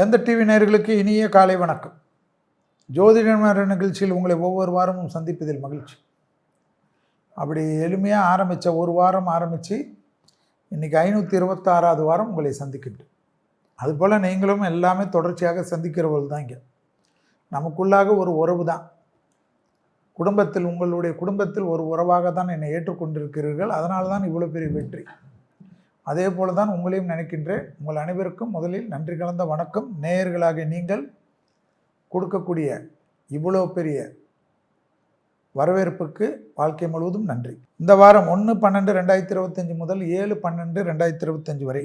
வேந்த TV நேர்களுக்கு இனிய காலை வணக்கம். ஜோதிட நிகழ்ச்சியில் உங்களை ஒவ்வொரு வாரமும் சந்திப்பதில் மகிழ்ச்சி. அப்படி எளிமையாக ஆரம்பித்த ஒரு வாரம் ஆரம்பித்து இன்றைக்கி ஐநூற்றி இருபத்தாறாவது வாரம் உங்களை சந்திக்கிட்டு அதுபோல் நீங்களும் எல்லாமே தொடர்ச்சியாக சந்திக்கிறவர்கள் தான் இங்கே. நமக்குள்ளாக ஒரு உறவு தான். குடும்பத்தில் உங்களுடைய குடும்பத்தில் ஒரு உறவாக தான் என்னை ஏற்றுக்கொண்டிருக்கிறீர்கள். அதனால தான் இவ்வளோ பெரிய வெற்றி. அதே போல தான் உங்களையும் நினைக்கின்றேன். உங்கள் அனைவருக்கும் முதலில் நன்றி கலந்த வணக்கம். நேயர்களாக நீங்கள் கொடுக்கக்கூடிய இவ்வளோ பெரிய வரவேற்புக்கு வாழ்க்கை முழுவதும் நன்றி. இந்த வாரம் ஒன்று பன்னெண்டு ரெண்டாயிரத்தி இருபத்தஞ்சி முதல் ஏழு பன்னெண்டு ரெண்டாயிரத்தி இருபத்தஞ்சி வரை.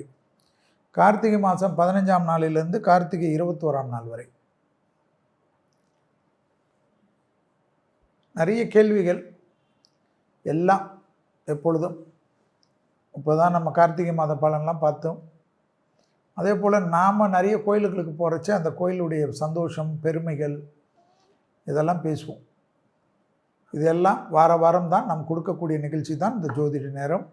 கார்த்திகை மாதம் பதினஞ்சாம் நாளிலிருந்து கார்த்திகை இருபத்தோராம் நாள் வரை. நிறைய கேள்விகள் எல்லாம் எப்பொழுதும் இப்போ தான் நம்ம கார்த்திகை மாத பலன்லாம் பார்த்தோம். அதே போல் நாம் நிறைய கோயில்களுக்கு போகிறச்ச அந்த கோயிலுடைய சந்தோஷம் பெருமைகள் இதெல்லாம் பேசுவோம். இதெல்லாம் வார வாரம் தான் நாம் கொடுக்கக்கூடிய நிகழ்ச்சி தான் இந்த ஜோதிட நேரம்.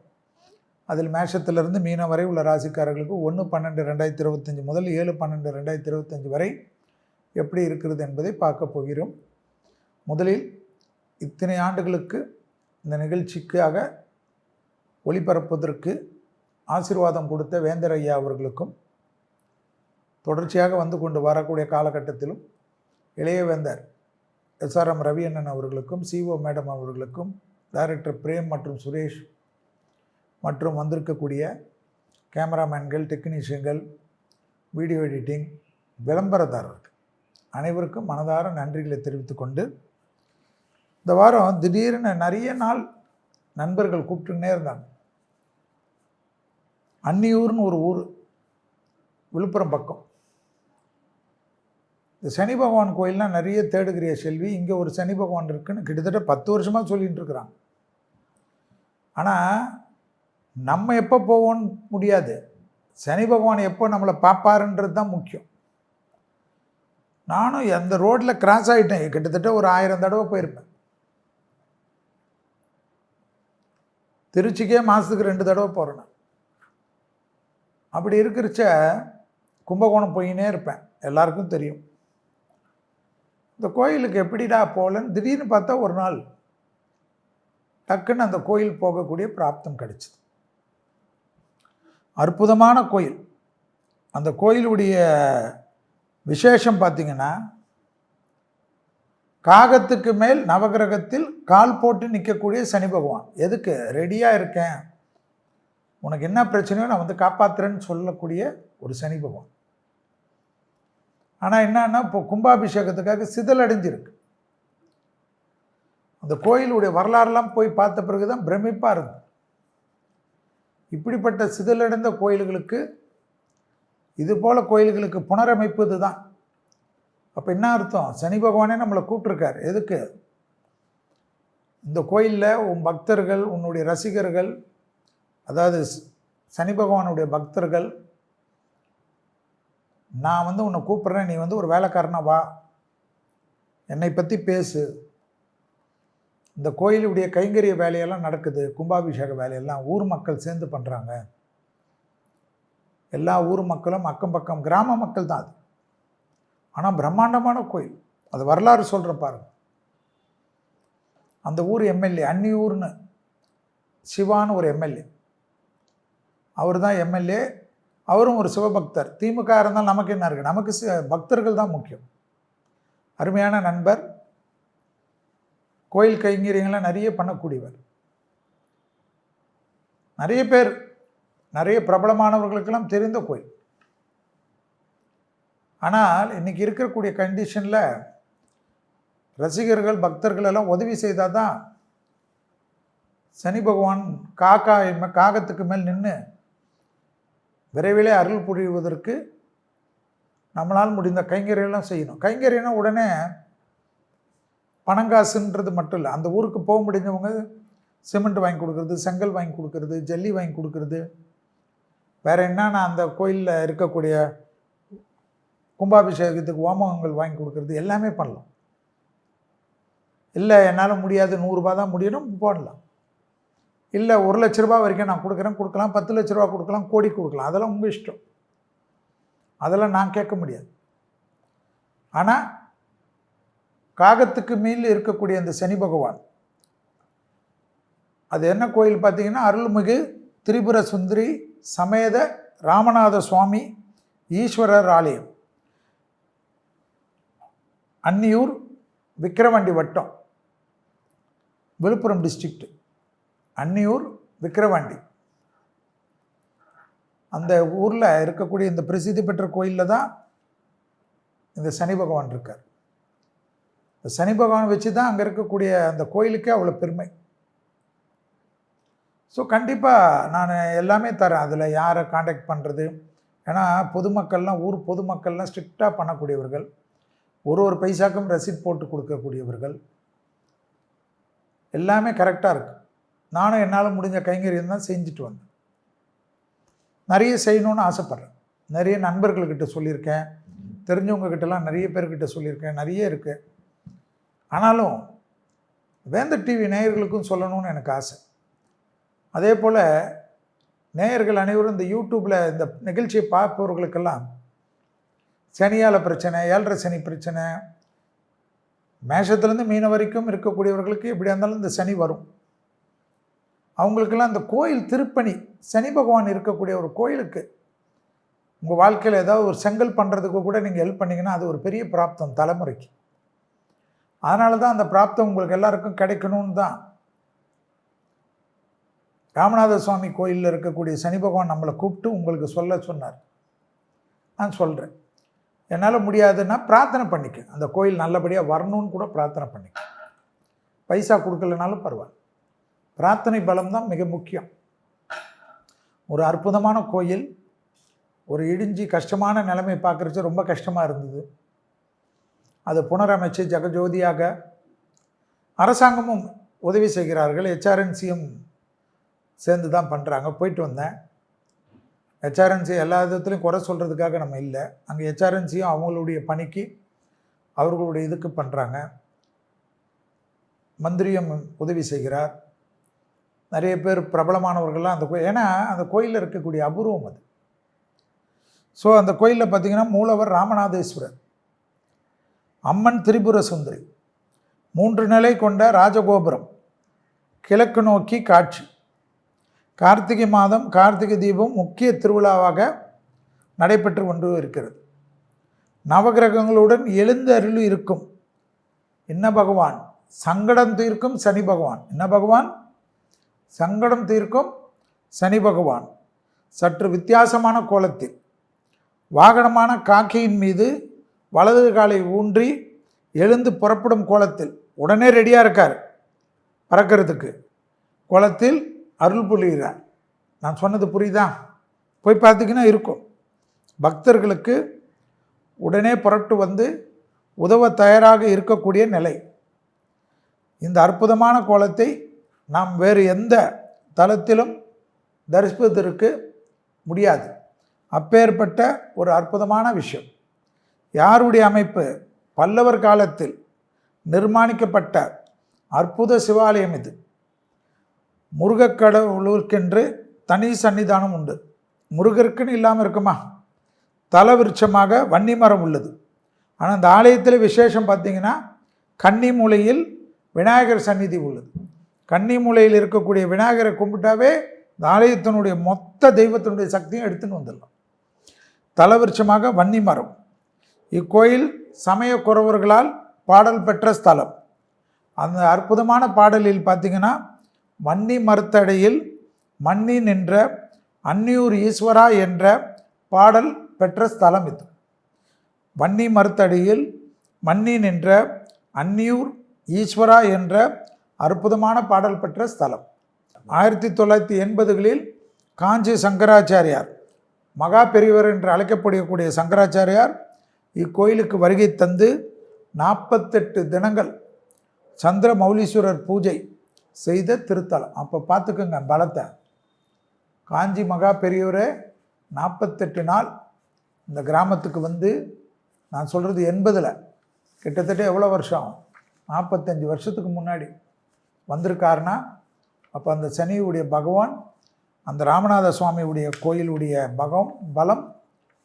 அதில் மேஷத்திலிருந்து மீனம் வரை உள்ள ராசிக்காரர்களுக்கு ஒன்று பன்னெண்டு ரெண்டாயிரத்தி இருபத்தஞ்சி முதல் ஏழு பன்னெண்டு ரெண்டாயிரத்தி இருபத்தஞ்சி வரை எப்படி இருக்கிறது என்பதை பார்க்க போகிறோம். முதலில் இத்தனை ஆண்டுகளுக்கு இந்த நிகழ்ச்சிக்காக ஒளிபரப்புவதற்கு ஆசீர்வாதம் கொடுத்த வேந்தர் ஐயா அவர்களுக்கும் தொடர்ச்சியாக வந்து கொண்டு வரக்கூடிய காலகட்டத்திலும் இளைய வேந்தர் எஸ்ஆர்எம் ரவி அண்ணன் அவர்களுக்கும் சிஓ மேடம் அவர்களுக்கும் டைரக்டர் பிரேம் மற்றும் சுரேஷ் மற்றும் வந்திருக்கக்கூடிய கேமராமேன்கள் டெக்னீஷியன்கள் வீடியோ எடிட்டிங் விளம்பரதாரர்கள் அனைவருக்கும் மனதார நன்றிகளை தெரிவித்துக்கொண்டு இந்த வாரம் திடீர்னு நிறைய நாள் நண்பர்கள் கூப்பிட்டுன்னே இருந்தாங்க. அன்னியூர்னு ஒரு ஊர் விழுப்புரம் பக்கம். இந்த சனி பகவான் கோயில்லாம் நிறைய தேடுகிறிய செல்வி இங்கே ஒரு சனி பகவான் இருக்குன்னு கிட்டத்தட்ட பத்து வருஷமாக சொல்லிகிட்டு இருக்கிறாங்க ஆனால் நம்ம எப்போ போவோன்னு முடியாது. சனி பகவான் எப்போ நம்மளை பார்ப்பாருன்றது தான் முக்கியம். நானும் அந்த ரோட்டில் கிராஸ் ஆகிட்டேன் கிட்டத்தட்ட ஒரு ஆயிரம் தடவை போயிருப்பேன். திருச்சிக்கே மாதத்துக்கு ரெண்டு தடவை போகிறேன் அப்படி இருக்கிறச்ச கும்பகோணம் போயினே இருப்பேன். எல்லாருக்கும் தெரியும். இந்த கோயிலுக்கு எப்படிடா போகலன்னு திடீர்னு பார்த்தா ஒரு நாள் டக்குன்னு அந்த கோயில் போகக்கூடிய பிராப்தம் கிடைச்சிது. அற்புதமான கோயில். அந்த கோயிலுடைய விசேஷம் பார்த்திங்கன்னா காகத்துக்கு மேல் நவகிரகத்தில் கால் போட்டு நிற்கக்கூடிய சனி பகவான். எதுக்கு? ரெடியாக இருக்கேன். உனக்கு என்ன பிரச்சனையோ நான் வந்து காப்பாத்துறேன்னு சொல்லக்கூடிய ஒரு சனி பகவான். ஆனால் என்னன்னா இப்போ கும்பாபிஷேகத்துக்காக சிதலடைஞ்சிருக்கு அந்த கோயிலுடைய வரலாறுலாம் போய் பார்த்த பிறகு தான் பிரமிப்பாக இருந்தது இப்படிப்பட்ட சிதலடைந்த கோயில்களுக்கு இது போல் கோயில்களுக்கு புனரமைப்பு இதுதான் அப்போ என்ன அர்த்தம்? சனி பகவானே நம்மளை கூப்பிட்ருக்கார் எதுக்கு? இந்த கோயிலில் உன் பக்தர்கள் உன்னுடைய ரசிகர்கள் அதாவது சனி பகவானுடைய பக்தர்கள் நான் வந்து உன்னை கூப்பிட்றேன் நீ வந்து ஒரு வேலைக்காரனா வா. என்னை பற்றி பேசு. இந்த கோயிலுடைய கைங்கரிய வேலையெல்லாம் நடக்குது கும்பாபிஷேக வேலையெல்லாம் ஊர் மக்கள் சேர்ந்து பண்ணுறாங்க எல்லா ஊர் மக்களும் அக்கம் பக்கம் கிராம மக்கள் தான் அது. ஆனால் பிரம்மாண்டமான கோயில் அது வரலாறு சொல்கிற பாருங்க. அந்த ஊர் எம்எல்ஏ அன்னியூர்னு சிவான்னு ஒரு எம்எல்ஏ. அவர் தான் எம்எல்ஏ அவரும் ஒரு சிவபக்தர். திமுக இருந்தால் நமக்கு என்ன இருக்குது நமக்கு பக்தர்கள் தான் முக்கியம். அருமையான நண்பர் கோயில் கைங்கரியங்கள்லாம் நிறைய பண்ணக்கூடியவர். நிறைய பேர் நிறைய பிரபலமானவர்களுக்கெல்லாம் தெரிந்த கோயில். ஆனால் இன்னைக்கு இருக்கக்கூடிய கண்டிஷனில் ரசிகர்கள் பக்தர்கள் எல்லாம் உதவி செய்தால் தான் சனி பகவான் காக்கா காகத்துக்கு மேல் நின்று விரைவிலே அருள் புரிவதற்கு நம்மளால் முடிந்த கைங்கரியெல்லாம் செய்யணும். கைங்கரியம்னா உடனே பணங்காசுன்றது மட்டும் இல்லை அந்த ஊருக்கு போக முடிஞ்சவங்க சிமெண்ட் வாங்கி கொடுக்குறது செங்கல் வாங்கி கொடுக்கறது ஜல்லி வாங்கி கொடுக்குறது. வேறு என்னன்னா அந்த கோயிலில் இருக்கக்கூடிய கும்பாபிஷேகத்துக்கு ஓமகங்கள் வாங்கி கொடுக்குறது எல்லாமே பண்ணலாம். இல்லை என்னால் முடியாது நூறுரூபா தான் முடியணும் போடலாம். இல்லை ஒரு லட்ச ரூபா வரைக்கும் நான் கொடுக்குறேன் கொடுக்கலாம். பத்து லட்ச ரூபா கொடுக்கலாம் கோடி கொடுக்கலாம். அதெல்லாம் உங்கள் இஷ்டம். அதெல்லாம் நான் கேட்க முடியாது. ஆனால் காகத்துக்கு மேல் இருக்கக்கூடிய அந்த சனி பகவான் அது என்ன கோயில் பார்த்தீங்கன்னா அருள்மிகு திரிபுர சுந்தரி சமேத ராமநாத சுவாமி ஈஸ்வரர் ஆலயம். அன்னியூர் விக்கிரவாண்டி வட்டம் விழுப்புரம் டிஸ்ட்ரிக்ட்டு அன்னியூர் விக்கிரவாண்டி. அந்த ஊரில் இருக்கக்கூடிய இந்த பிரசித்தி பெற்ற கோயிலில் தான் இந்த சனி பகவான் இருக்கார். இந்த சனி பகவான் வச்சு தான் அங்கே இருக்கக்கூடிய அந்த கோயிலுக்கே அவ்வளோ பெருமை. ஸோ கண்டிப்பாக நான் எல்லாமே தரேன். அதில் யாரை காண்டாக்ட் பண்ணுறது ஏன்னா பொதுமக்கள்லாம் ஊர் பொதுமக்கள்லாம் ஸ்ட்ரிக்டாக பண்ணக்கூடியவர்கள். ஒரு ஒரு பைசாக்கும் ரசீட் போட்டு கொடுக்கக்கூடியவர்கள். எல்லாமே கரெக்டாக இருக்குது நானும் என்னால் முடிஞ்ச கைங்கரியம் தான் செஞ்சுட்டு வந்தேன். நிறைய செய்யணும்னு ஆசைப்பட்றேன். நிறைய நண்பர்கள்கிட்ட சொல்லியிருக்கேன். தெரிஞ்சவங்கக்கிட்டலாம் நிறைய பேர்கிட்ட சொல்லியிருக்கேன். நிறைய இருக்குது ஆனாலும் வேந்த டிவி நேயர்களுக்கும் சொல்லணும்னு எனக்கு ஆசை. அதே போல் நேயர்கள் அனைவரும் இந்த யூடியூப்பில் இந்த நிகழ்ச்சியை பார்ப்பவர்களுக்கெல்லாம் சனியால் பிரச்சனை ஏழரை சனி பிரச்சனை மேஷத்துலேருந்து மீன வரைக்கும் இருக்கக்கூடியவர்களுக்கு எப்படியா இருந்தாலும் இந்த சனி வரும். அவங்களுக்கெல்லாம் அந்த கோயில் திருப்பணி சனி பகவான் இருக்கக்கூடிய ஒரு கோயிலுக்கு உங்கள் வாழ்க்கையில் ஏதாவது ஒரு செங்கல் பண்ணுறதுக்கு கூட நீங்கள் ஹெல்ப் பண்ணிங்கன்னா அது ஒரு பெரிய பிராப்தம் தலைமுறைக்கு. அதனால தான் அந்த பிராப்தம் உங்களுக்கு எல்லாருக்கும் கிடைக்கணும்னு தான். ராமநாத சுவாமி கோயிலில் இருக்கக்கூடிய சனி பகவான் நம்மளை கூப்பிட்டு உங்களுக்கு சொல்ல சொன்னார். நான் சொல்கிறேன் என்னால் முடியாதுன்னா பிரார்த்தனை பண்ணிக்க. அந்த கோயில் நல்லபடியாக வரணும்னு கூட பிரார்த்தனை பண்ணிக்க. பைசா கொடுக்கலனாலும் பரவாயில்ல. பிரார்த்தனை பலம் தான் மிக முக்கியம். ஒரு அற்புதமான கோயில் ஒரு இடிஞ்சி கஷ்டமான நிலைமை பார்க்குறச்சு ரொம்ப கஷ்டமாக இருந்தது. அதை புனரமைச்சு ஜெகஜோதியாக அரசாங்கமும் உதவி செய்கிறார்கள். ஹெச்ஆர்என்சியும் சேர்ந்து தான் பண்ணுறாங்க போயிட்டு வந்தேன். ஹெச்ஆர்என்சி எல்லா விதத்துலையும் குறை சொல்கிறதுக்காக நம்ம இல்லை. அங்கே ஹெச்ஆர்என்சியும் அவங்களுடைய பணிக்கு அவர்களுடைய இதுக்கு பண்ணுறாங்க மந்திரியும் உதவி செய்கிறார். நிறைய பேர் பிரபலமானவர்கள்லாம் அந்த கோயில் ஏன்னா அந்த கோயிலில் இருக்கக்கூடிய அபூர்வம் அது. ஸோ அந்த கோயிலில் பார்த்தீங்கன்னா மூலவர் ராமநாதேஸ்வரர். அம்மன் திரிபுர சுந்தரி. மூன்று நிலை கொண்ட ராஜகோபுரம். கிழக்கு நோக்கி காட்சி. கார்த்திகை மாதம் கார்த்திகை தீபம் முக்கிய திருவிழாவாக நடைபெற்று கொண்டு இருக்கிறது. நவகிரகங்களுடன் எழுந்தருள் இருக்கும். என்ன பகவான்? சங்கடம் தீர்க்கும் சனி பகவான். என்ன பகவான்? சங்கடம் தீர்க்கும் சனி பகவான். சற்று வித்தியாசமான கோலத்தில் வாகனமான காக்கையின் மீது வலது காலை ஊன்றி எழுந்து புறப்படும் கோலத்தில் உடனே ரெடியாக இருக்கார். பறக்கிறதுக்கு. கோலத்தில் அருள் புரிகிறார். நான் சொன்னது புரியுதா? போய் பார்த்துக்கினா இருக்கும். பக்தர்களுக்கு உடனே புறப்பட்டு வந்து உதவ தயாராக இருக்கக்கூடிய நிலை. இந்த அற்புதமான கோலத்தை நாம் வேறு எந்த தளத்திலும் தரிசிப்பதற்கு முடியாது. அப்பேற்பட்ட ஒரு அற்புதமான விஷயம். யாருடைய அமைப்பு? பல்லவர் காலத்தில் நிர்மாணிக்கப்பட்ட அற்புத சிவாலயம் இது. முருகக்கடவுளுக்கென்று தனி சன்னிதானம் உண்டு. முருகருக்குன்னு இல்லாமல் இருக்குமா? தலவிருட்சமாக வன்னி மரம் உள்ளது. ஆனால் அந்த ஆலயத்தில் விசேஷம் பார்த்தீங்கன்னா கன்னி மூலையில் விநாயகர் சந்நிதி உள்ளது. கன்னி மூலையில் இருக்கக்கூடிய விநாயகரை கும்பிட்டாவே இந்த ஆலயத்தினுடைய மொத்த தெய்வத்தினுடைய சக்தியும் எடுத்துன்னு வந்துடலாம். தலவிருட்சமாக வன்னி மரம். இக்கோயில் சமயக்குறவர்களால் பாடல் பெற்ற ஸ்தலம். அந்த அற்புதமான பாடலில் பார்த்தீங்கன்னா வன்னி மறுத்தடையில் மன்னி நின்ற அன்னியூர் ஈஸ்வரா என்ற பாடல் பெற்ற ஸ்தலம் இது. வன்னி மறுத்தடியில் மன்னி நின்ற அன்னியூர் ஈஸ்வரா என்ற அற்புதமான பாடல் பெற்ற ஸ்தலம். ஆயிரத்தி தொள்ளாயிரத்தி எண்பதுகளில் காஞ்சி சங்கராச்சாரியார் மகா பெரியவர் என்று அழைக்கப்படக்கூடிய சங்கராச்சாரியார் இக்கோயிலுக்கு வருகை தந்து நாற்பத்தெட்டு தினங்கள் சந்திர மௌலீஸ்வரர் பூஜை செய்த திருத்தலம். அப்போ பார்த்துக்குங்க பலத்தை. காஞ்சி மகா பெரியவரே நாற்பத்தெட்டு நாள் இந்த கிராமத்துக்கு வந்து நான் சொல்கிறது எண்பதில். கிட்டத்தட்ட எவ்வளோ வருஷம்? நாற்பத்தஞ்சு வருஷத்துக்கு முன்னாடி. வந்திருக்காருன்னா அப்போ அந்த சனியுடைய பகவான் அந்த ராமநாத சுவாமியுடைய கோயிலுடைய பகம் பலம்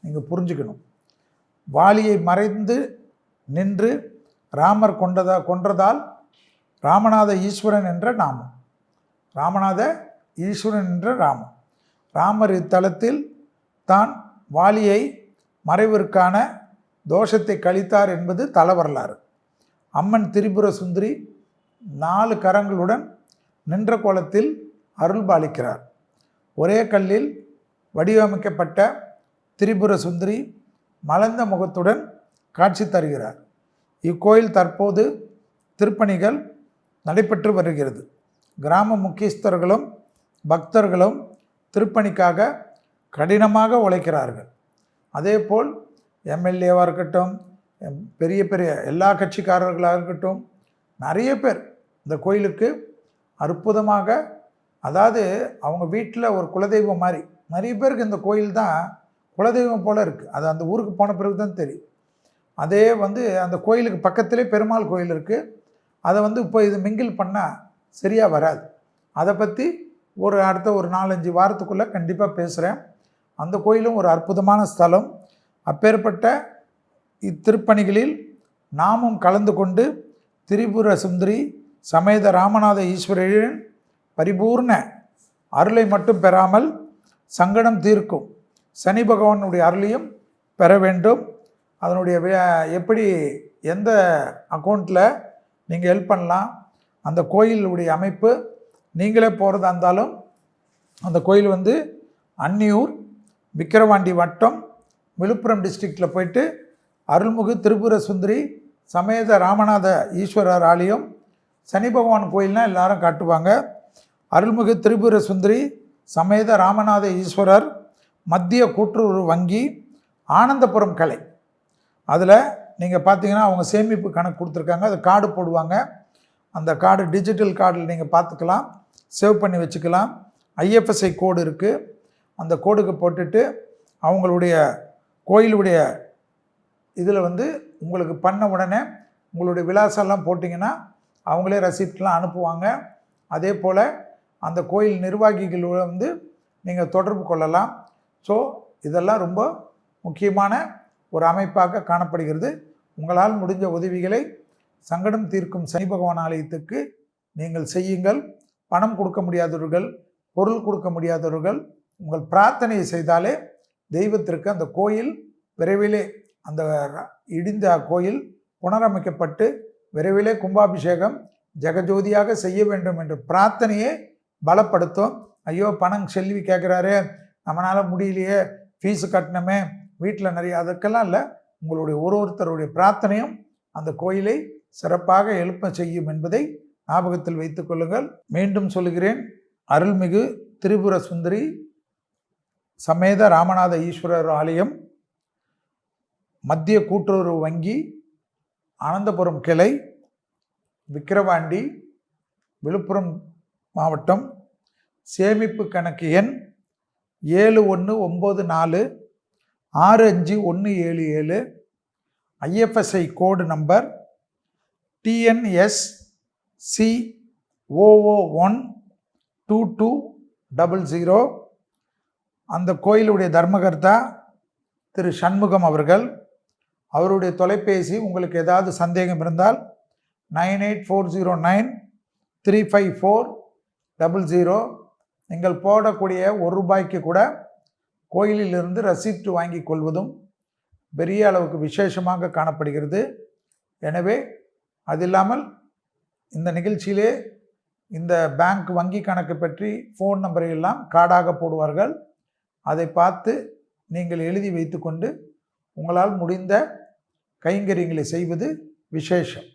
நீங்கள் புரிஞ்சுக்கணும். வாலியை மறைந்து நின்று ராமர் கொண்டதா கொன்றதால் ராமநாத ஈஸ்வரன் என்ற நாமம். ராமநாத ஈஸ்வரன் என்ற ராமம். ராமர் இத்தலத்தில் தான் வாலியை மறைவிற்கான தோஷத்தை கழித்தார் என்பது தல வரலாறு. அம்மன் திரிபுர சுந்தரி நாலு கரங்களுடன் நின்ற கோலத்தில் அருள் பாலிக்கிறார் ஒரே கல்லில் வடிவமைக்கப்பட்ட திரிபுர சுந்தரி மலர்ந்த முகத்துடன் காட்சி தருகிறார். இக்கோயில் தற்போது திருப்பணிகள் நடைபெற்று வருகிறது. கிராம முக்கியஸ்தர்களும் பக்தர்களும் திருப்பணிக்காக கடினமாக உழைக்கிறார்கள். அதேபோல் எம்எல்ஏவாக இருக்கட்டும் எம் பெரிய பெரிய எல்லா கட்சிக்காரர்களாக இருக்கட்டும் நிறைய பேர் இந்த கோயிலுக்கு அற்புதமாக அதாவது அவங்க வீட்டில் ஒரு குலதெய்வம் மாதிரி நிறைய பேருக்கு இந்த கோயில் தான் குலதெய்வம் போல் இருக்குது அது அந்த ஊருக்கு போன பிறகு தான் தெரியும். அதே வந்து அந்த கோயிலுக்கு பக்கத்திலே பெருமாள் கோயில் இருக்குது அதை வந்து இப்போ இது மிங்கிள் பண்ணால் சரியாக வராது. அதை பற்றி ஒரு அடுத்த ஒரு நாலஞ்சு வாரத்துக்குள்ளே கண்டிப்பாக பேசுகிறேன் அந்த கோயிலும் ஒரு அற்புதமான ஸ்தலம். அப்பேற்பட்ட இத்திருப்பணிகளில் நாமும் கலந்து கொண்டு திரிபுர சுந்தரி சமேத ராமநாத ஈஸ்வரரின் பரிபூர்ண அருளை மட்டும் பெறாமல் சங்கடம் தீர்க்கும். சனி பகவானுடைய அருளையும் பெற வேண்டும். அதனுடைய வே- எப்படி எந்த அக்கௌண்ட்டில் நீங்கள் ஹெல்ப் பண்ணலாம் அந்த கோயிலுடைய அமைப்பு நீங்களே போகிறதா இருந்தாலும் அந்த கோயில் வந்து அன்னியூர் விக்கிரவாண்டி வட்டம் விழுப்புரம் டிஸ்ட்ரிக்டில் போயிட்டு அருள்முகு திரிபுர சுந்தரி சமேத ராமநாத ஈஸ்வரர் ஆலயம். சனி பகவான் கோயில்னா எல்லாரும் காட்டுவாங்க. அருள்மிகு திரிபுர சுந்தரி சமேத ராமநாத ஈஸ்வரர் மத்திய கூட்டுறவு வங்கி ஆனந்தபுரம் கலை. அதில் நீங்கள் பார்த்தீங்கன்னா அவங்க சேமிப்பு கணக்கு கொடுத்துருக்காங்க. அது கார்டு போடுவாங்க. அந்த கார்டு டிஜிட்டல் கார்டில் நீங்கள் பார்த்துக்கலாம் சேவ் பண்ணி வச்சுக்கலாம். ஐஎஃப்எஸ்ஐ கோடு இருக்குது அந்த கோடுக்கு போட்டுட்டு அவங்களுடைய கோயிலுடைய இதில் வந்து உங்களுக்கு பண்ண உடனே உங்களுடைய விலாசம்லாம் போட்டிங்கன்னா அவங்களே ரசீப்ட்லாம் அனுப்புவாங்க. அதே போல் அந்த கோயில் நிர்வாகிகள் வந்து நீங்கள் தொடர்பு கொள்ளலாம். ஸோ இதெல்லாம் ரொம்ப முக்கியமான ஒரு அமைப்பாக காணப்படுகிறது. உங்களால் முடிஞ்ச உதவிகளை சங்கடம் தீர்க்கும் சனி பகவான் ஆலயத்துக்கு நீங்கள் செய்யுங்கள். பணம் கொடுக்க முடியாதவர்கள் பொருள் கொடுக்க முடியாதவர்கள் உங்கள் பிரார்த்தனையை செய்தாலே தெய்வத்திற்கு அந்த கோயில் விரைவிலே அந்த ர- இடிந்த கோயில் புனரமைக்கப்பட்டு விரைவிலே கும்பாபிஷேகம் ஜெகஜோதியாக செய்ய வேண்டும் என்ற பிரார்த்தனையை பலப்படுத்தும். ஐயோ பணம் செல்வி கேட்குறாரு நம்மளால் முடியலையே ஃபீஸு கட்டணுமே வீட்டில் நிறைய அதுக்கெல்லாம் இல்லை. உங்களுடைய ஒரு ஒருத்தருடைய பிரார்த்தனையும் அந்த கோயிலை சிறப்பாக எழுப்ப செய்யும் என்பதை ஞாபகத்தில் வைத்துக் கொள்ளுங்கள். மீண்டும் சொல்லுகிறேன் அருள்மிகு திரிபுர சுந்தரி சமேத ராமநாத ஈஸ்வரர் ஆலயம் மத்திய கூட்டுறவு வங்கி அனந்தபுரம் கிளை விக்கிரவாண்டி விழுப்புரம் மாவட்டம் சேமிப்பு கணக்கு எண் ஏழு ஒன்று ஒம்பது நாலு ஆறு அஞ்சு ஒன்று ஏழு ஏழு IFSC code number TNS C O O one two two double zero அந்த கோயிலுடைய தர்மகர்த்தா திரு சண்முகம் அவர்கள் அவருடைய தொலைபேசி உங்களுக்கு ஏதாவது சந்தேகம் இருந்தால் nine eight four zero nine three five four double zero. நீங்கள் போடக்கூடிய ஒரு ரூபாய்க்கு கூட கோயிலிலிருந்து ரசீப்ட் வாங்கி கொள்வதும் பெரிய அளவுக்கு விசேஷமாக காணப்படுகிறது. எனவே அது இல்லாமல் இந்த நிகழ்ச்சியிலே இந்த பேங்க் வங்கி கணக்கு பற்றி ஃபோன் நம்பரை எல்லாம் கார்டாக போடுவார்கள். அதை பார்த்து நீங்கள் எழுதி வைத்துக்கொண்டு உங்களால் முடிந்த கைங்கரியங்களை செய்வது விசேஷம்.